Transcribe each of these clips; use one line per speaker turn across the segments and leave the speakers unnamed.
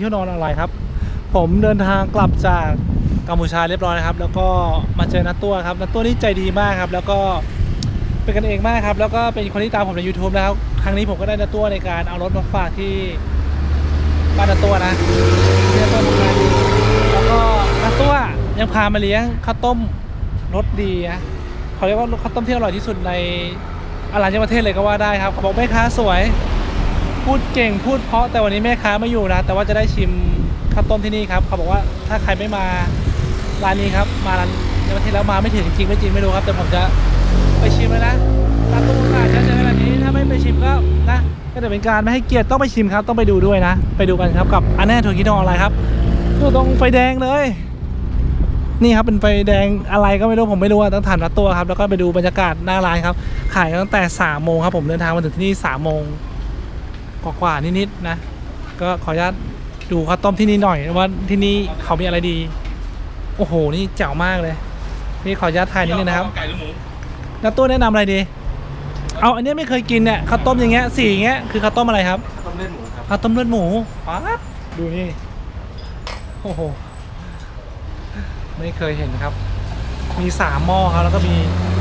เที่ยวนอนอะไรครับ ผมเดินทางกลับจากกัมพูชาเรียบร้อยนะครับ แล้วก็มาเจอนัตตัวครับนัตตัวนี่ใจดีมากครับ แล้วก็เป็นกันเองมากครับ แล้วก็เป็นคนที่ตามผมใน YouTube แล้วครั้งนี้ผมก็ได้นัตตัวในการเอารถมาฝากที่บ้านนัตตัวนะที่นัตตัวทำงานอยู่แล้วก็นัตตัวยังพามาเลี้ยงข้าวต้มรสดีนะเขาเรียกว่าข้าวต้มที่อร่อยที่สุดในอาหารในประเทศเลยก็ว่าได้ครับเขาบอกแม่ค้าสวย พูดเก่งพูดเพราะแต่วันนี้แม่ค้าไม่อยู่นะ แต่ว่าจะได้ชิมข้าวต้มที่นี่ครับเขาบอกว่าถ้าใครไม่มาร้านนี้ครับ มาร้านในประเทศแล้วมาไม่ถึงจริงไม่จริงไม่รู้ครับ แต่ผมจะไปชิมเลยนะร้านตุ้งอาจะเจอแบบนี้ถ้าไม่ไปชิมก็นะก็จะเป็นการไม่ให้เกียรติต้องไปชิมครับ ต้องไปดูด้วยนะ ไปดูกันครับกับอันแน่ถั่วคิดทองอะไรครับอยู่ตรงไฟแดงเลย นี่ครับเป็นไฟแดงอะไรก็ไม่รู้ผมไม่รู้ต้องถามนัดตัวครับ แล้วก็ไปดูบรรยากาศหน้าร้านครับ ขายตั้งแต่3ามโมงครับผมเดินทางมาถึงที่นี่3ามโมง กว่าๆนิดๆนะ ก็ขออนุญาตดูข้าวต้มที่นี่หน่อยว่าที่นี่เขามีอะไรดี โอ้โห นี่แจ๋วมากเลย นี่ขออนุญาตถ่ายนิดนึงนะครับ
ไก่หรือหมู
แล้วตัวแนะนำอะไรดี เอาอันนี้ไม่เคยกินเนี่ยข้าวต้มอย่างเงี้ยสีอย่างเงี้ยคือข้าวต้มอะไรครับ
ต้มเลือดหมูครับ
ข้าวต้มเลือดหมูป๊าดดูนี่ โอ้โห ไม่เคยเห็นครับ มีสามหม้อครับ แล้วก็มี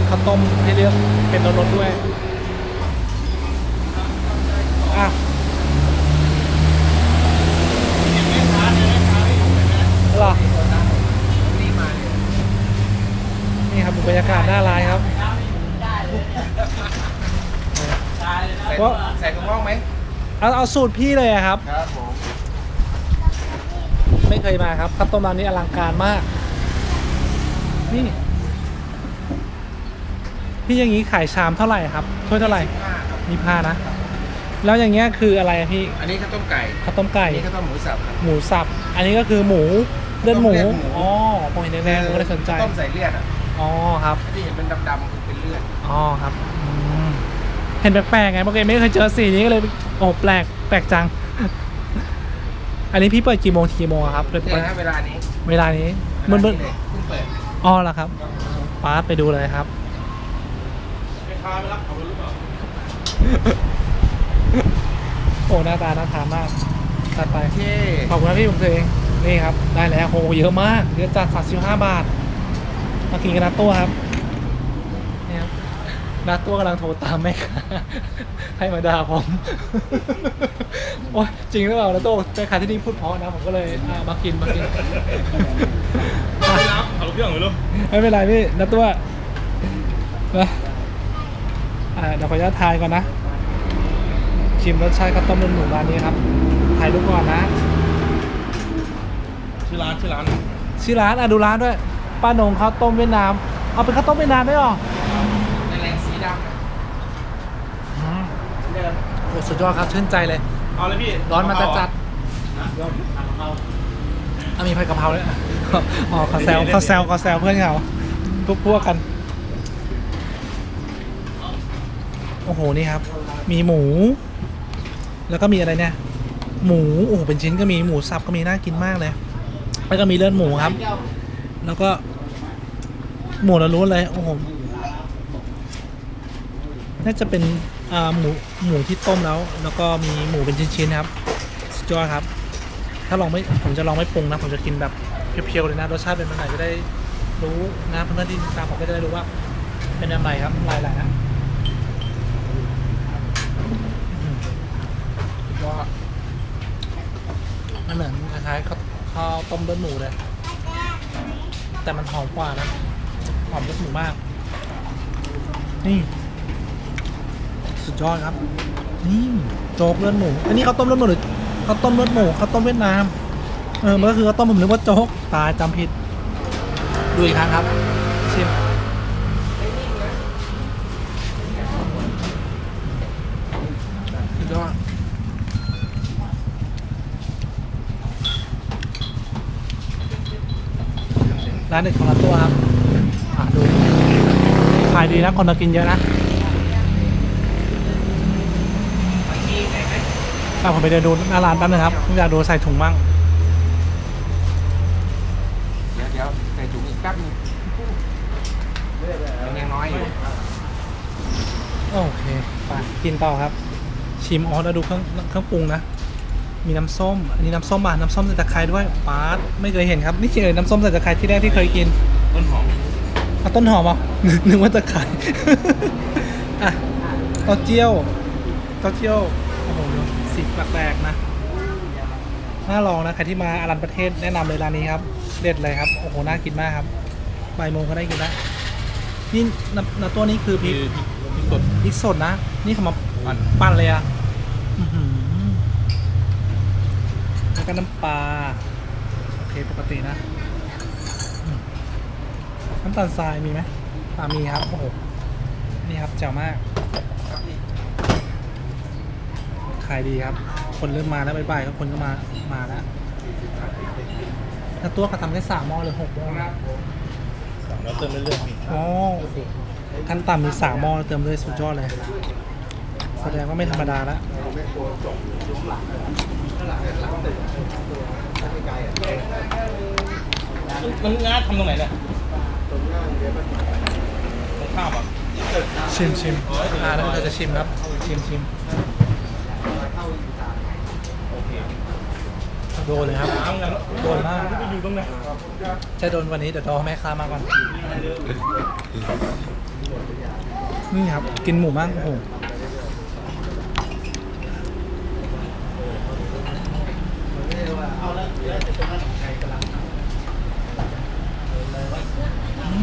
ข้าวต้มให้เลือกเป็นรสๆด้วย อะ เหรอนี่ครับดูบรรยากาศหน้าร้านครับ
ใส่
ว่า
ใส่ถุงน่องไหม
เอาเอาสูตรพี่เลยอะครับ
ครับผม
ไม่เคยมาครับข้าวต้มร้านนี้อลังการมาก นี่ พี่อย่างนี้ขายชามเท่าไหร่ครับถ้วยเท่าไหร่
ห้าครับ
มีผ้านะ แล้วอย่างเงี้ยคืออะไรอะพี่
อันนี้ข้าวต้มไก่
ข้าวต้มไก่
อันนี้ข้าวต้มหมูสับครับ
หมูสับ อันนี้ก็คือหมู เลือดหมู
เลือดหมู
อ๋อผมเห็นแดงๆผมก็เลยสนใจ
ข้าวต้มใส่เลือดอะ
อ๋อครับ
ที่เห็นเป็นดำๆคือเป็นเลือด
อ๋อครับอืมเห็นแปลกๆไงเมื่อกี้ไม่เคยเจอสีนี้ก็เลยโอ้แปลกแปลกจัง อันนี้พี่เปิดกี่โมงถึงกี่โมงอะครับโดยปก
เนี่ย
ติ
นะเวลานี้
เวลานี้มัน
เว
มัน
ลาเลยเพิ่งเปิด
อ๋อเหรอครับป้าดไปดูเลยครับ
ไม่ค้าไม่รับขับรถหรือเปล่า
โอ้หน้าตาน่าทานมากตัดไป
โอเค
ขอบคุณนะพี่ผมเอง นี่ครับ ได้แล้วโหเยอะมากเยอะจัด35บาท มากินกันนะตัวครับนี่ครับนาตัวกำลังโทรตามแม่ค้าให้มาด่าผม โอ้ยจริงหรือเปล่านาตัวแม่ค้าที่นี่พูดเพราะนะ ผมก็เลยอะมากินมากิน
ไม่รับเอาเครื่องไปลูก
ไม่เป็นไรพี่นาตัวนะอ่าเดี๋ยวขออนุญาตทายก่อนนะชิมรสชาติข้าวต้มเลือดหมูร้านนี้ครับถ่ายรูปก่อนนะ
ชื่อ ร้านชื่อร้าน
ชื่อร้านอะดูร้านด้วยป้านงข้าวต้มเวียดนาม เอาเป็นข้าวต้มเวียดนามได้หรอ
ในแรงสีดำนะ
อืม
เดิม
โอ้สุดยอดครับชื่นใจเลย
เอาเลยพี่
ร้อนมาจัดจัด
ร้อนเอา
ๆอะมีผัดกะเพราด้วยอ๋อขอแซวขอแซวขอแซวเพื่อนเขาพวกพวกกัน โอ้โห นี่ครับ มีหมู แล้วก็มีอะไรเนี่ย หมู โอ้โห เป็นชิ้นก็มี หมูสับก็มี น่ากินมากเลย แล้วก็มีเลือดหมูครับ แล้วก็ หมูละล้วนเลยโอ้โหน่าจะเป็นอ่าหมูหมูที่ต้มแล้ว แล้วก็มีหมูเป็นชิ้นๆครับสุดยอดครับ ถ้าลองไม่ผมจะลองไม่ปรุงนะ ผมจะกินแบบเพียวๆเลยนะรสชาติเป็นยังไงจะได้รู้นะเพื่อนๆที่ตามผมก็จะได้รู้ว่า เป็นยังไงครับลายๆนะอืมสุดยอดมันเหมือนคล้ายๆ ข้าวต้มเลือดหมูเลย แต่มันหอมกว่านะ หอมเลือดหมูมาก นี่ สุดยอดครับ นี่โจ๊กเลือดหมู อันนี้ข้าวต้มเลือดหมูหรือข้าวต้มเลือดหมูข้าวต้มเวียดนาม เออมันก็คือข้าวต้มผมนึกว่าโจ๊กตายจำผิด ดูอีกครั้งครับ ร้านเด็ดของร้านตัวครับอะดูขายดีนะคนมากินเยอะนะถ้าผมไปเดินดูหน้าร้านแป๊บนึงครับผมอยากดูใส่ถุงมั่ง
เดี๋ยวเดี๋ยวใส่ถุงอีกแป๊บนึงมันยังน้อยอยู่
โอเคไปกินต่อครับ ชิมอ๋อแล้วดูเครื่องเครื่องปรุงนะ มีน้ำส้ม อันนี้น้ำส้มป่ะน้ำส้มใส่ตะไคร้ด้วยปาดไม่เคยเห็นครับ นี่คือน้ำส้มใส่ตะไคร้ที่แรกที่เคยกิน
ต้นหอม
เอาต้นหอมเหรอะ นึกว่าตะไคร้อะเต้าเจี้ยวเต้าเจี้ยวโอ้โหสีแปลกๆนะน่าลองนะใครที่มาอารันประเทศแนะนำเลยร้านนี้ครับ เด็ดเลยครับโอ้โหน่ากินมากครับบ่ายโมงก็ได้กินแล้วนี่น้ำน้ำตัวนี้คือพริก
พริกสด
พริกสดนะ นี่เขามา
ปั่น
ปั่นเลยอะอื้อหือแล้ว ก็น้ำปลาโอเคปกตินะอืมน้ำตาลทรายมีไหมอ่ามีครับโอ้โหนี่ครับแจ๋วมากขายดีครับ คนเริ่มมาแล้วบ่ายๆก็คนก็มามาแล้วแล้วตัวเขาทำแค่สามหม้อหรือหกหม้อนะ
แล้วเติมเรื่อยๆพี่
อ๋อขั้นต่ำมีสามหม้อเติมเลยสุดยอดเลย แสดงว่าไม่ธรรมดาแล้ว
มันงาทำตรงไหนเนี่ยตรงข้ามอะ
ชิมชิมอ่าแล้วเราจะชิมครับ ชิมชิม
โอเค
โดนเลยครับ
น้ำกัน
โดนมาก
ไปอยู่ตรงไหน
จะโดนวันนี้เดี๋ยวรอแม่ค้ามาก่อนนี่ครับ กินหมูมากโอ้โหอื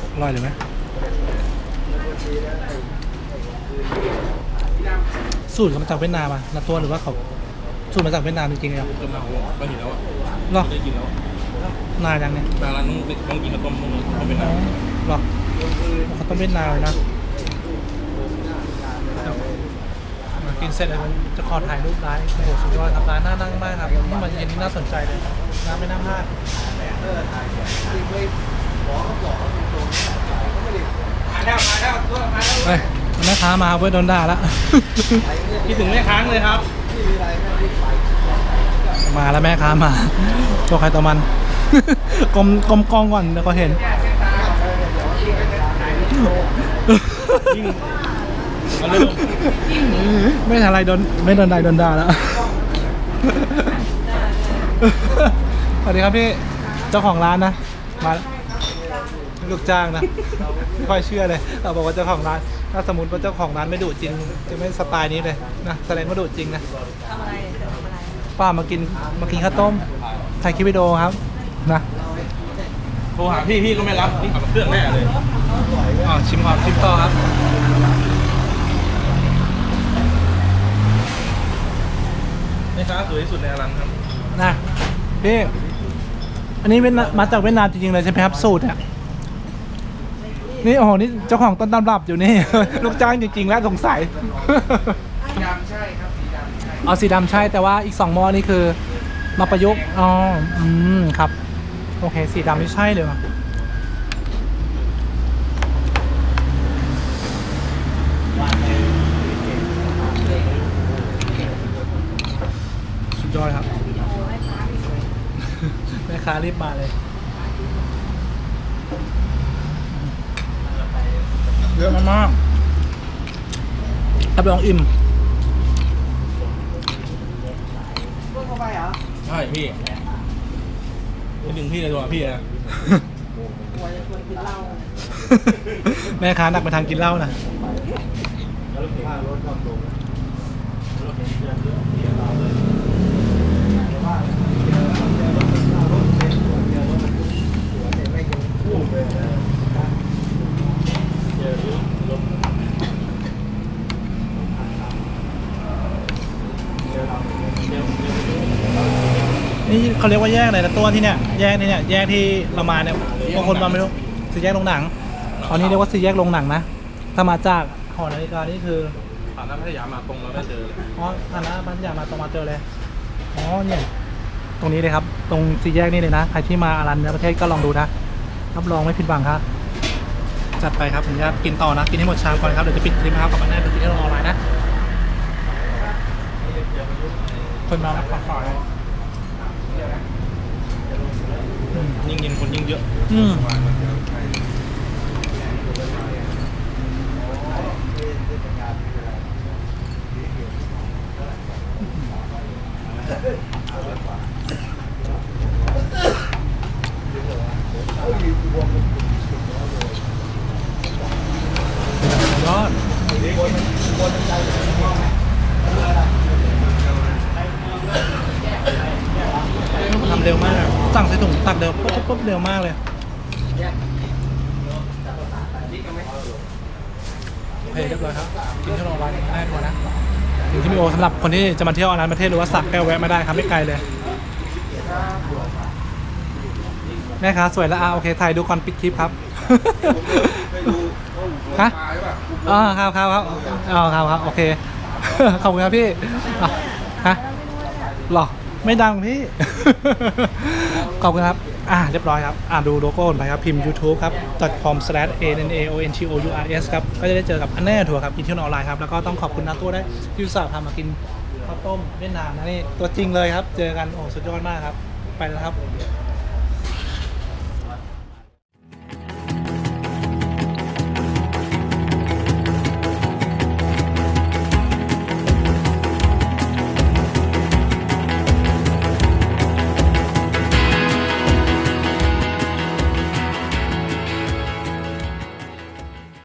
ม อร่อยเลยไหมสูตรเขามาจากเวียดนามอะนาตัวหรือว่าเขาสูตรมาจากเวียดนามจริงๆเลยอะ
เติมมาหัวก็เห็นแล้วอะ
หรอ
ได้กินแล้ว
นานยังเนี่ย
บางร้านต้องต้องกินข้าวต้มต้องต้องเป็น
อ๋อ
น้ำ
หรอเขาต้องเวียดนามเลยนะมากินเสร็จแล้วจะขอถ่ายรูปร้านโอ้โหสุดยอดครับร้านน่านั่งมากครับนี่มันเย็นนี่น่าสนใจเลยน้ำไม่น่าพลาด
มาแล้วมาแล้วตัวมาแล้ว
เฮ้ยแม่ค้ามาเว้ยโดนด่าละ
คิดถึงแม่ค้างเลยครับ
มาแล้วแม่ค้ามาตัวใครตัวมันกลมกลมกล้องก่อนเดี๋ยวก็เห็น
มาเลย
ไม่ทันไรโดนไม่โดนใดโดนด่าแล้วสวัสดีครับพี่เจ้าของร้านนะมาแล้ว ลูกจ้างนะ ไม่ค่อยเชื่อเลยเราบอกว่าเจ้าของร้าน ถ้าสมมติว่าเจ้าของร้านไม่ดุจริง จะไม่สไตล์นี้เลยนะแสดงว่าดุจริงนะ
ทำอะไรจะทำอะไร
ป้ามากินมากินข้าวต้มถ่ายคลิปวิดีโอครับนะ
โทรหาพี่พี่ก็ไม่รับนี่ขับเครื่องแน่เลย
อ๋อชิมก่อนชิมต่อครับ
แม่ค้าสวยที่สุดในร้านครับ
นะพี่อันนี้เวียดนามมาจากเวียดนามจริงๆเลยใช่ไหมครับสูตรอะ นี่โอ้โหนี่เจ้าของต้นตำรับอยู่นี่ ลูกจ้างจริง ๆ แล้วสงสัย
สีดำใช่ครับสีดำใช่
เอาสีดำใช่แต่ว่าอีกสองหม้อนี่คือ มาประยุกต์อ๋ออืมครับ โอเค สีดำไม่ใช่เลยว่ะสุดยอดครับ แม่ค้ารีบมาเลย ยอะมากๆรับรองอิ่ม
พูดเข้าไปเหรอ
ใช่พี่คิดถึงพี่เลยตัวพี่นะ
หัวจะชวนกินเหล้า
แม่ค้าหนักไปทางกินเหล้านะ นี่เขาเรียกว่าแยกอะไรนะตัวที่เนี่ยแยกที่เนี่ยแยกที่เรามาเนี่ยบางคนมาไม่รู้สี่แยกโรงหนังตอนนี้เรียกว่าสี่แยกโรงหนังนะถ้ามาจากหอนาฬิกานี่คือ
ผ่านน้ำพัทยามาตรงแล้วได้เจอเลย
อ๋อฐานะพันยามาตรงมาเจอเลยอ๋อเนี่ยตรงนี้เลยครับ ตรงสี่แยกนี่เลยนะใครที่มาอารันประเทศก็ลองดูนะรับรองไม่ผิดหวังครับ จัดไปครับผมจะกินต่อนะ กินให้หมดชามก่อนครับ เดี๋ยวจะปิดคลิปนะครับกลับมาได้เป็นคลิปที่เราออนไลน์นะ คนมาแล้วฝากฝากเลยอืม
ยิ่งเย็นคนยิ่งเยอะ
อืม ยอดทำเร็ วมาก สั่งใส่ถุงตักเร็วปุ๊บปุ๊บปุ๊บเร็วมากเลยโอเคเรียบร้อยครับกินขนมหวานได้ตัวนะถึงที่มีโอสำหรับคนที่จะมาเที่ยวอนันต์ประเทศหรือว่าสักแก้วแวะมาได้ครับไม่ไกลเลยแม่ค้าสวยแล้วอะโอเคถ่ายดูก่อนปิดคลิปครับฮะอ๋อครับครับครับอ๋อครับครับโอเคขอบคุณครับพี่อะฮะหรอ ไม่ดังพี่ ขอบคุณครับ อ่าเรียบร้อยครับ อ่าดูโลโก้ไปครับ พิมพ์ YouTube ครับ .com slash a n a o n t o u r s ครับ ก็จะได้เจอกับอันแน่ทัวร์ครับกินเที่ยวออนไลน์ครับ แล้วก็ต้องขอบคุณนาตัวได้วยที่อุตส่าห์พามากินข้าวต้มเวียดนามนะนี่ ตัวจริงเลยครับ เจอกัน โอ้ สุดยอดมากครับ ไปแล้วครับ